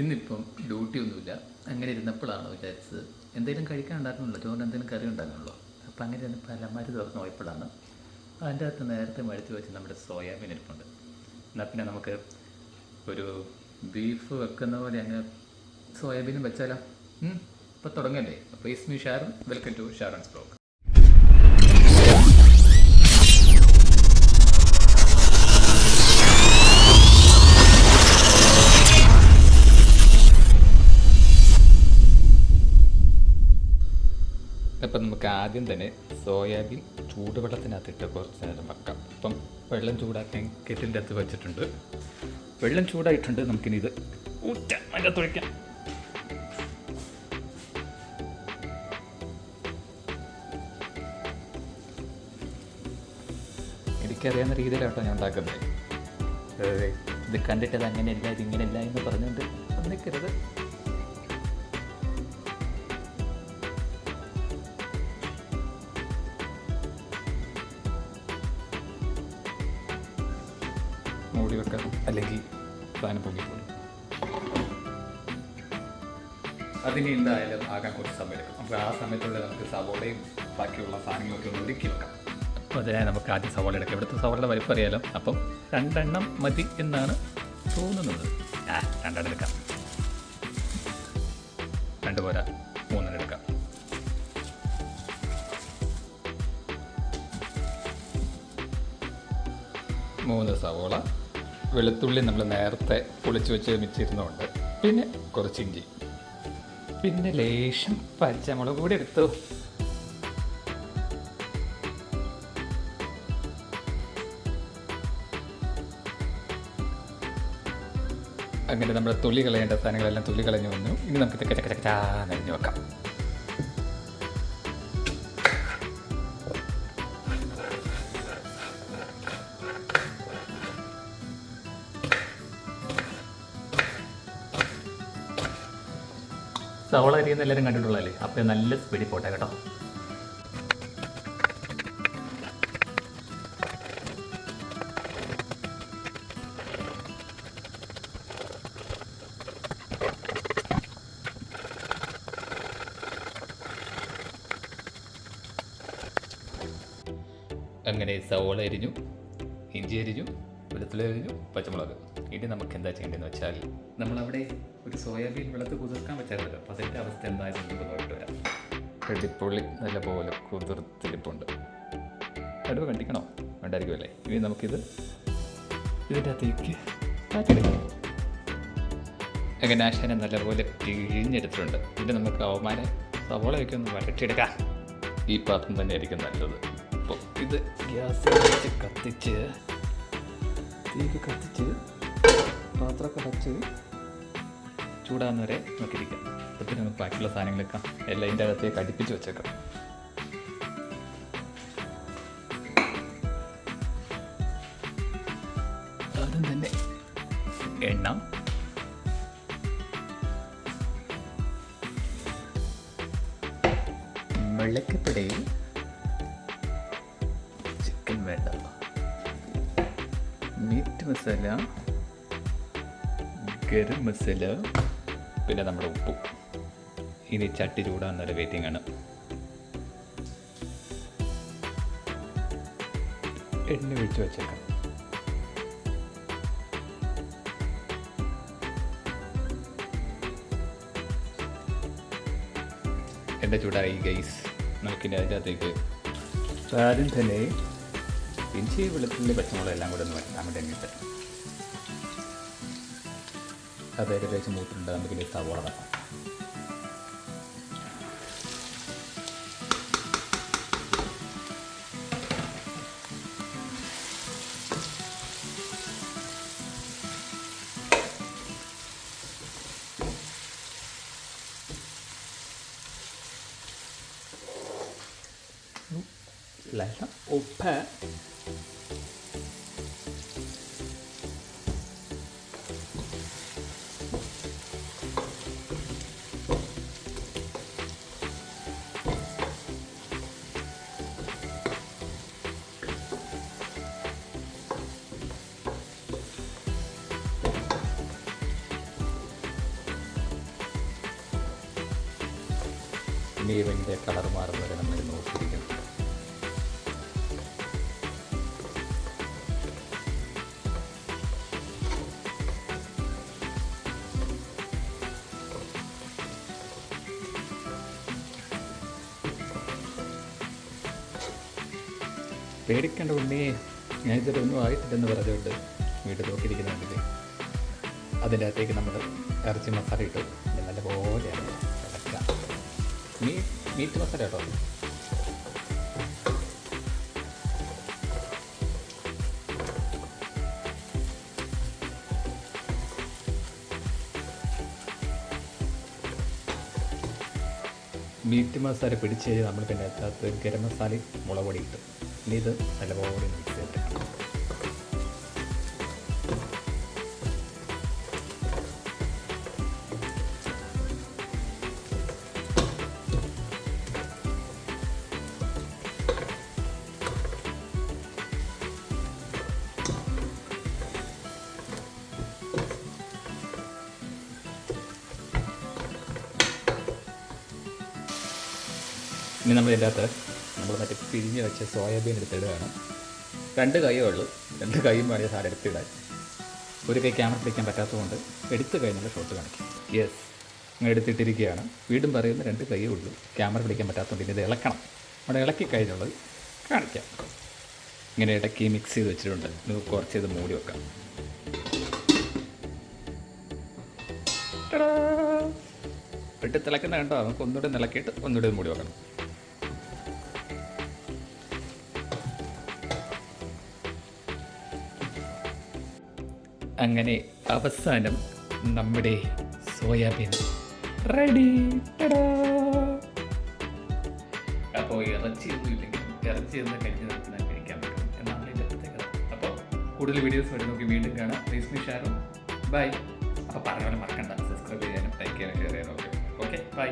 ഇന്നിപ്പം ഡ്യൂട്ടി ഒന്നുമില്ല അങ്ങനെ ഇരുന്നപ്പോഴാണ് വിചാരിച്ചത്. എന്തെങ്കിലും കഴിക്കാൻ ഉണ്ടായിരുന്നല്ലോ ചോറിന് എന്തെങ്കിലും കറി ഉണ്ടായിരുന്നല്ലോ അപ്പം അങ്ങനെ ഇരുന്നപ്പോൾ അലമാരി തുറന്ന് പോയപ്പോഴാണ് അതിന്റെ അകത്ത് നേരത്തെ മടുത്ത് വെച്ച് നമ്മുടെ സോയാബീൻ ഇരിപ്പുണ്ട്. എന്നാൽ പിന്നെ നമുക്ക് ഒരു ബീഫ് വെക്കുന്ന പോലെ അങ്ങനെ സോയാബീനും വെച്ചാലോ? ഇപ്പോൾ തുടങ്ങല്ലേ? അപ്പോൾ ഇസ്മി ഷാറും വെൽക്കം ടു ഷാറൻസ് ബ്ലോഗ് ആദ്യം തന്നെ സോയാബീൻ ചൂടുവെള്ളത്തിനകത്തിട്ട് കുറച്ച് നേരം വെക്കാം. അപ്പം വെള്ളം ചൂടാക്കാൻ കെറ്റിന്റെ അകത്ത് വെച്ചിട്ടുണ്ട്. വെള്ളം ചൂടായിട്ടുണ്ട്. നമുക്കിനി ഇത് ഊറ്റ. അതിന്റെ തുഴയ്ക്കാം എനിക്കറിയാവുന്ന രീതിയിലാട്ടോ ഞാൻ ഉണ്ടാക്കുന്നത്. ഇത് കണ്ടിട്ട് അത് അങ്ങനെയല്ല ഇത് ഇങ്ങനെയല്ല എന്ന് പറഞ്ഞുകൊണ്ട് നിൽക്കരുത് മൂടി വെക്കാം അല്ലെങ്കിൽ സാധനം പോകും അതിന് എന്തായാലും ആകാൻ കുറച്ച് സമയം എടുക്കും നമുക്ക് ആ സമയത്തുള്ള നമുക്ക് സവോളയും ബാക്കിയുള്ള സാധനങ്ങളൊക്കെ ഒന്ന് ഒരുക്കി വെക്കാം. അപ്പോൾ അതിനായി നമുക്ക് ആദ്യം സവോള എടുക്കാം. ഇവിടുത്തെ സവോളയുടെ വലിപ്പം അറിയാലോ. അപ്പം രണ്ടെണ്ണം മതി എന്നാണ് തോന്നുന്നത്. ആ രണ്ടെണ്ണം എടുക്കാം. രണ്ട് പോരാ. മൂന്നെണ്ണം എടുക്കാം. മൂന്ന് സവോള. വെളുത്തുള്ളി നമ്മൾ നേരത്തെ പൊളിച്ച് വെച്ച് മിച്ചിരുന്നുണ്ട് പിന്നെ കുറച്ച് ഇഞ്ചി. പിന്നെ ലേശം പച്ചമുളക് കൂടി എടുത്തു. അങ്ങനെ നമ്മുടെ തൊലി കളയേണ്ട സാധനങ്ങളെല്ലാം തൊലി കളഞ്ഞു വന്നു. ഇനി നമുക്ക് ചക്ക ചക്ക ചക്കാ നരിഞ്ഞു വെക്കാം. സവള അരിയുന്ന എല്ലാവരും കണ്ടിട്ടുള്ളതല്ലേ? അപ്പോൾ നല്ല സ്പീഡിൽ പോട്ടെ കേട്ടോ. അങ്ങനെ സവോള എരിഞ്ഞു ഇഞ്ചി അരിഞ്ഞു വെളുത്തുള്ളി അരിഞ്ഞു പച്ചമുളക്. ഇനി നമുക്ക് എന്താ ചെയ്യേണ്ടതെന്ന് വെച്ചാൽ നമ്മളവിടെ ഒരു സോയാബീൻ വെള്ളത്ത് കുതിർക്കാൻ പറ്റാറുണ്ട് അപ്പോൾ അതിന്റെ അവസ്ഥ എന്തായാലും നമുക്ക് നോക്കിയിട്ട് വരാം. കടിപ്പുള്ളി നല്ലപോലെ കുതിർത്തിരിപ്പുണ്ട്. കടുവ കണ്ടിക്കണോ വേണ്ടായിരിക്കുമല്ലേ ഇനി നമുക്കിത് ഇതിന്റെ അകത്തേക്ക് അങ്ങനെ ആശാനെ നല്ലപോലെ പിഴിഞ്ഞെടുത്തിട്ടുണ്ട്. ഇത് നമുക്ക് അവമാനെ സവോളയൊക്കെ ഒന്ന് വരട്ടിയെടുക്കാം. ഈ പാത്രം തന്നെ ആയിരിക്കും നല്ലത്. അപ്പോൾ ഇത് ഗ്യാസ് കത്തിച്ച് തീക്ക് കത്തിച്ച് പാത്രമൊക്കെ വച്ച് ചൂടാകുന്ന വരെ നോക്കിയിരിക്കാം. അപ്പോൾ നമുക്ക് ബാക്കിയുള്ള സാധനങ്ങളൊക്കെ എല്ലാം ഇതിന്റെ അകത്തേക്ക് അടുപ്പിച്ച് വെച്ചേക്കാം. ആദ്യം തന്നെ എണ്ണ. വെള്ളക്കപ്പൊടി ചിക്കൻ വേണ്ട മീറ്റ് മസാല. ഗരം മസാല പിന്നെ നമ്മുടെ ഉപ്പ്. ഇനി ചട്ടി ചൂടാകുന്നവരെ വെയിറ്റിംഗ് ആണ്. എണ്ണ ഒഴിച്ച് വെച്ചേക്കാം. എണ്ണ ചൂടായി ഗൈസ് നമുക്കിനി അതിനകത്തേക്ക് ആദ്യം തന്നെ ഇഞ്ചി വെളുത്തുള്ളി പച്ചമുളക് എല്ലാം കൂടെ ഒന്ന് വരണം നമ്മുടെ എണ്ണിട്ട് അത് ഏകദേശം മൂത്തിട്ടുണ്ട് നമുക്കിനി സവോള ലേശം ഉപ്പ്. പിന്നെയും കളർ കളർ മാറുന്നവരെ നമ്മൾ നോക്കിയിരിക്കണം. പേടിക്കേണ്ട ഉണ്ണി ഞാൻ ഇതൊന്നും ആയിട്ടില്ലെന്ന് പറഞ്ഞുകൊണ്ട് വീട്ടിൽ നോക്കിയിരിക്കുന്നുണ്ടെങ്കിൽ അതിന്റെ അകത്തേക്ക് നമ്മൾ ഇറച്ചി മസാല ഇട്ടു. നല്ലപോലെയാണ് മീറ്റ് മസാല കേട്ടോ. മീറ്റ് മസാല പിടിച്ച് കഴിഞ്ഞാൽ നമ്മൾ പിന്നെ അതിനകത്ത് ഗരം മസാലയും മുളക് പൊടി ഇട്ടു. ഇനി ഇത് നല്ലപോലെ മിക്സ് ചെയ്തെടുക്കണം ഇനി നമ്മൾ ഇതിന്റെ അകത്ത് നമ്മൾ മറ്റേ പിരിഞ്ഞ് വെച്ച സോയാബീൻ എടുത്തിടുകയാണ് രണ്ട് കൈയേ ഉള്ളൂ. രണ്ട് കൈയും വേണമെങ്കിൽ സാധനം എടുത്തിടാൻ ഒരു കൈ ക്യാമറ പിടിക്കാൻ പറ്റാത്തതുകൊണ്ട് എടുത്തു കഴിഞ്ഞാൽ ഷോട്ട് കാണിക്കും. യെസ് അങ്ങനെ എടുത്തിട്ടിരിക്കുകയാണ്. വീണ്ടും പറയുന്ന രണ്ട് കൈയേ ഉള്ളൂ. ക്യാമറ പിടിക്കാൻ പറ്റാത്തതുകൊണ്ട് ഇത് ഇളക്കണം. അവിടെ ഇളക്കി കഴിഞ്ഞുള്ളത് കാണിക്കാം. ഇങ്ങനെ ഇടയ്ക്ക് മിക്സ് ചെയ്ത് വെച്ചിട്ടുണ്ട്. നമുക്ക് കുറച്ച് ഇത് മൂടി വെക്കാം. ഇട്ട് തിളക്കുന്ന കണ്ടോ? നമുക്ക് ഒന്നുകൂടെ നിലക്കിയിട്ട് ഒന്നുകൂടെ മൂടി വെക്കണം. അങ്ങനെ അവസാനം നമ്മുടെ സോയാബീൻ. റെഡി അപ്പോൾ ഇറച്ചി ഒന്നും ഇല്ലെങ്കിൽ ഇറച്ചി എന്ന് കഴിഞ്ഞ് നമുക്ക് കഴിക്കാൻ പറ്റും എന്നാണ് എന്റെ പ്രത്യേകത അപ്പോൾ കൂടുതൽ വീഡിയോസ് വരെ നോക്കി വീണ്ടും കാണാം. പ്ലീസ് മീ ഷാറും ബൈ അപ്പോൾ പറഞ്ഞ മറക്കണ്ട. സബ്സ്ക്രൈബ് ചെയ്യാനും ലൈക്ക് ചെയ്യാനും ഷെയർ ചെയ്യാനും ഓക്കെ ഓക്കെ ബൈ